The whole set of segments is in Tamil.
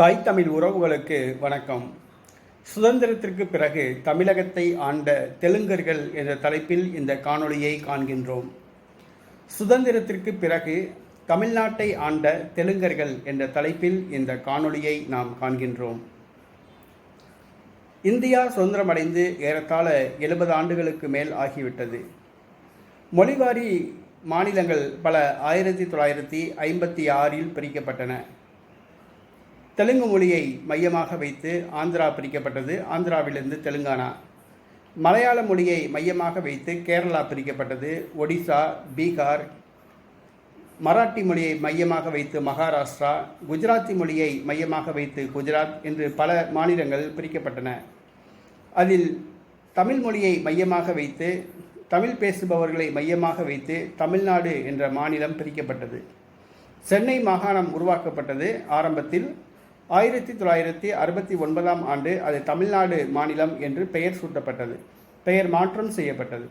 தாய் தமிழ் உறவுகளுக்கு வணக்கம். சுதந்திரத்திற்கு பிறகு தமிழகத்தை ஆண்ட தெலுங்கர்கள் என்ற தலைப்பில் இந்த காணொளியை காண்கின்றோம். சுதந்திரத்திற்கு பிறகு தமிழ்நாட்டை ஆண்ட தெலுங்கர்கள் என்ற தலைப்பில் இந்த காணொளியை நாம் காண்கின்றோம். இந்தியா சுதந்திரமடைந்து ஏறத்தாழ எழுபது ஆண்டுகளுக்கு மேல் ஆகிவிட்டது. மொழிவாரி மாநிலங்கள் பல ஆயிரத்தி தொள்ளாயிரத்தி ஐம்பத்தி ஆறில் பிரிக்கப்பட்டன. தெலுங்கு மொழியை மையமாக வைத்து ஆந்திரா பிரிக்கப்பட்டது. ஆந்திராவிலிருந்து தெலுங்கானா. மலையாள மொழியை மையமாக வைத்து கேரளா பிரிக்கப்பட்டது. ஒடிசா பீகார். மராட்டி மொழியை மையமாக வைத்து மகாராஷ்டிரா. குஜராத்தி மொழியை மையமாக வைத்து குஜராத் என்று பல மாநிலங்கள் பிரிக்கப்பட்டன. அதில் தமிழ் மொழியை மையமாக வைத்து தமிழ் பேசுபவர்களை மையமாக வைத்து தமிழ்நாடு என்ற மாநிலம் பிரிக்கப்பட்டது. சென்னை மாகாணம் உருவாக்கப்பட்டது. ஆரம்பத்தில் ஆயிரத்தி தொள்ளாயிரத்தி அறுபத்தி ஒன்பதாம் ஆண்டு அது தமிழ்நாடு மாநிலம் என்று பெயர் சூட்டப்பட்டது. பெயர் மாற்றம் செய்யப்பட்டது.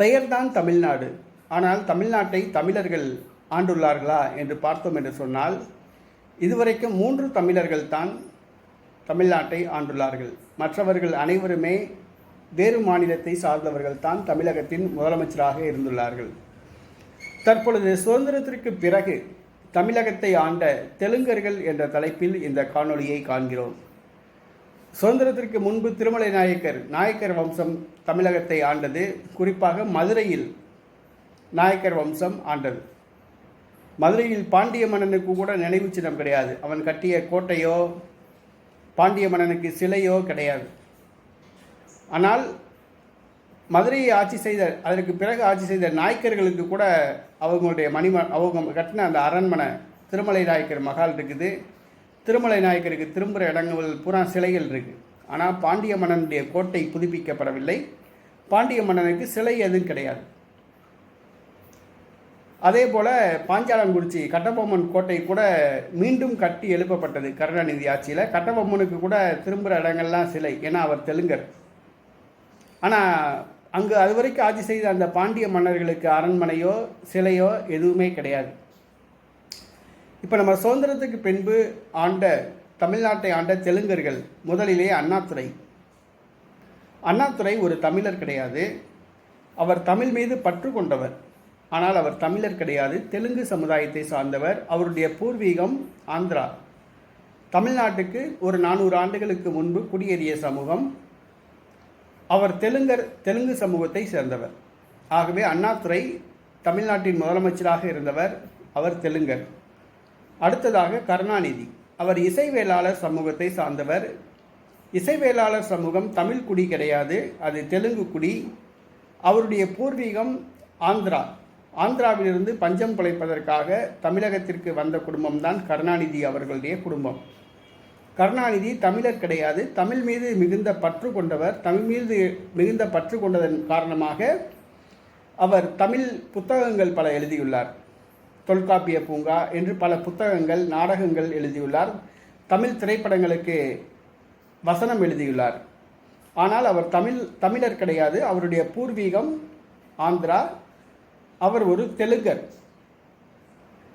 பெயர்தான் தமிழ்நாடு. ஆனால் தமிழ்நாட்டை தமிழர்கள் ஆண்டுள்ளார்களா என்று பார்த்தோம் என்று சொன்னால் இதுவரைக்கும் மூன்று தமிழர்கள் தான் தமிழ்நாட்டை ஆண்டுள்ளார்கள். மற்றவர்கள் அனைவருமே வேறு மாநிலத்தை சார்ந்தவர்கள் தான் தமிழகத்தின் முதலமைச்சராக இருந்துள்ளார்கள். தற்பொழுது சுதந்திரத்திற்கு பிறகு தமிழகத்தை ஆண்ட தெலுங்கர்கள் என்ற தலைப்பில் இந்த காணொளியை காண்கிறோம். சுதந்திரத்திற்கு முன்பு திருமலை நாயக்கர் நாயக்கர் வம்சம் தமிழகத்தை ஆண்டது. குறிப்பாக மதுரையில் நாயக்கர் வம்சம் ஆண்டது. மதுரையில் பாண்டிய மன்னனுக்கு கூட நினைவு சின்னம் கிடையாது. அவன் கட்டிய கோட்டையோ பாண்டிய மன்னனுக்கு சிலையோ கிடையாது. ஆனால் மதுரையை ஆட்சி செய்த அதற்கு பிறகு ஆட்சி செய்த நாயக்கர்களுக்கு கூட அவங்களுடைய மணிம அவங்க கட்டின அந்த அரண்மனை திருமலை நாயக்கர் மகால் இருக்குது. திருமலை நாயக்கருக்கு திரும்புகிற இடங்கள் பூரா சிலைகள் இருக்குது ஆனால் பாண்டிய மன்னனுடைய கோட்டை புதுப்பிக்கப்படவில்லை. பாண்டிய மன்னனுக்கு சிலை எதுவும் கிடையாது. அதே போல் பாஞ்சாலங்குறிச்சி கட்டபொம்மன் கோட்டை கூட மீண்டும் கட்டி எழுப்பப்பட்டது கருணாநிதி ஆட்சியில். கட்டபொம்மனுக்கு கூட திரும்புகிற இடங்கள்லாம் சிலை ஏன்னா அவர் தெலுங்கர். ஆனால் அங்கு அதுவரைக்கும் ஆட்சி செய்த அந்த பாண்டிய மன்னர்களுக்கு அரண்மனையோ சிலையோ எதுவுமே கிடையாது. இப்போ நம்ம சுதந்திரத்துக்கு பின்பு ஆண்ட தமிழ்நாட்டை ஆண்ட தெலுங்கர்கள் முதலிலே அண்ணாதுரை. அண்ணாதுரை ஒரு தமிழர் கிடையாது. அவர் தமிழ் மீது பற்று கொண்டவர். ஆனால் அவர் தமிழர் கிடையாது. தெலுங்கு சமுதாயத்தை சார்ந்தவர். அவருடைய பூர்வீகம் ஆந்திரா. தமிழ்நாட்டுக்கு ஒரு நானூறு ஆண்டுகளுக்கு முன்பு குடியேறிய சமூகம். அவர் தெலுங்கர் தெலுங்கு சமூகத்தை சேர்ந்தவர். ஆகவே அண்ணாதுரை தமிழ்நாட்டின் முதலமைச்சராக இருந்தவர் அவர் தெலுங்கர். அடுத்ததாக கருணாநிதி. அவர் இசைவேளாளர் சமூகத்தை சார்ந்தவர். இசைவேளாளர் சமூகம் தமிழ் குடி கிடையாது அது தெலுங்கு குடி. அவருடைய பூர்வீகம் ஆந்திரா. ஆந்திராவிலிருந்து பஞ்சம் பிழைப்பதற்காக தமிழகத்திற்கு வந்த குடும்பம்தான் கருணாநிதி அவர்களுடைய குடும்பம். கருணாநிதி தமிழர் கிடையாது. தமிழ் மீது மிகுந்த பற்று கொண்டவர். தமிழ் மீது மிகுந்த பற்று கொண்டதன் காரணமாக அவர் தமிழ் புத்தகங்கள் பல எழுதியுள்ளார். தொல்காப்பிய பூங்கா என்று பல புத்தகங்கள் நாடகங்கள் எழுதியுள்ளார். தமிழ் திரைப்படங்களுக்கு வசனம் எழுதியுள்ளார். ஆனால் அவர் தமிழ் தமிழர் கிடையாது. அவருடைய பூர்வீகம் ஆந்திரா. அவர் ஒரு தெலுங்கர்.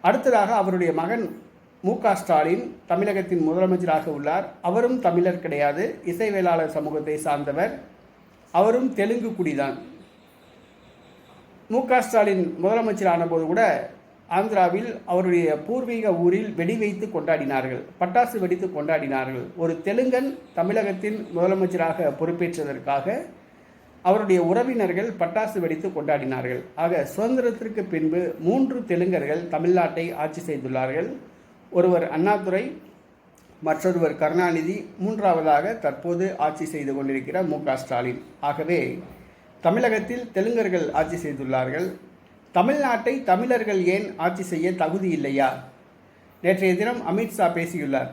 அடுத்ததாக அவருடைய மகன் மு க ஸ்டாலின் தமிழகத்தின் முதலமைச்சராக உள்ளார். அவரும் தமிழர் கிடையாது. இசைவேளாளர் சமூகத்தை சார்ந்தவர். அவரும் தெலுங்கு குடிதான். மு க ஸ்டாலின் முதலமைச்சரான போது கூட ஆந்திராவில் அவருடைய பூர்வீக ஊரில் வெடி வைத்து கொண்டாடினார்கள். பட்டாசு வெடித்து கொண்டாடினார்கள். ஒரு தெலுங்கன் தமிழகத்தின் முதலமைச்சராக பொறுப்பேற்றதற்காக அவருடைய உறவினர்கள் பட்டாசு வெடித்து கொண்டாடினார்கள். ஆக சுதந்திரத்திற்கு பின்பு மூன்று தெலுங்கர்கள் தமிழ்நாட்டை ஆட்சி செய்துள்ளார்கள். ஒருவர் அண்ணாதுரை மற்றொருவர் கருணாநிதி மூன்றாவதாக தற்போது ஆட்சி செய்து கொண்டிருக்கிற மு ஸ்டாலின். ஆகவே தமிழகத்தில் தெலுங்கர்கள் ஆட்சி செய்துள்ளார்கள். தமிழ்நாட்டை தமிழர்கள் ஏன் ஆட்சி செய்ய தகுதி இல்லையா? நேற்றைய தினம் அமித்ஷா பேசியுள்ளார்.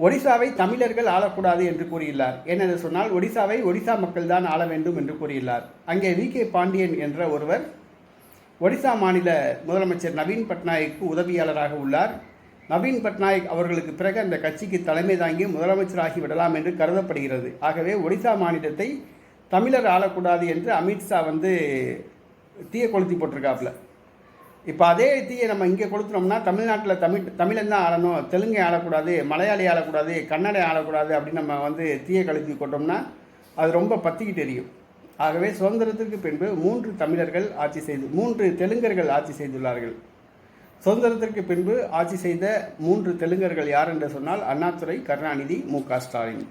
ஒடிசாவை தமிழர்கள் ஆளக்கூடாது என்று கூறியுள்ளார். ஏனென்று சொன்னால் ஒடிசாவை ஒடிசா மக்கள் தான் ஆள வேண்டும் என்று கூறியுள்ளார். அங்கே வி கே பாண்டியன் என்ற ஒருவர் ஒடிசா மாநில முதலமைச்சர் நவீன் பட்நாயக்கு உதவியாளராக உள்ளார். நவீன் பட்நாயக் அவர்களுக்கு பிறகு அந்த கட்சிக்கு தலைமை தாங்கி முதலமைச்சராகி விடலாம் என்று கருதப்படுகிறது. ஆகவே ஒடிசா மாநிலத்தை தமிழர் ஆளக்கூடாது என்று அமித்ஷா வந்து தீய கொளுத்தி போட்டிருக்காப்புல. இப்போ அதே தீயை நம்ம இங்கே கொளுத்துனோம்னா தமிழ்நாட்டில் தமிழ் தமிழன் தான் ஆளணும் தெலுங்கை ஆளக்கூடாது மலையாளி ஆளக்கூடாது கன்னடை ஆளக்கூடாது அப்படின்னு நம்ம வந்து தீயை கழுத்தி கொட்டோம்னா அது ரொம்ப பற்றிக்கிட்டு எரியும் ஆகவே சுதந்திரத்திற்கு பின்பு மூன்று தமிழர்கள் ஆட்சி செய்து மூன்று தெலுங்கர்கள் ஆட்சி செய்துள்ளார்கள். சுதந்திரத்திற்கு பின்பு ஆட்சி செய்த மூன்று தெலுங்கர்கள் யார் என்று சொன்னால் அண்ணாதுரை கருணாநிதி மு க ஸ்டாலின்.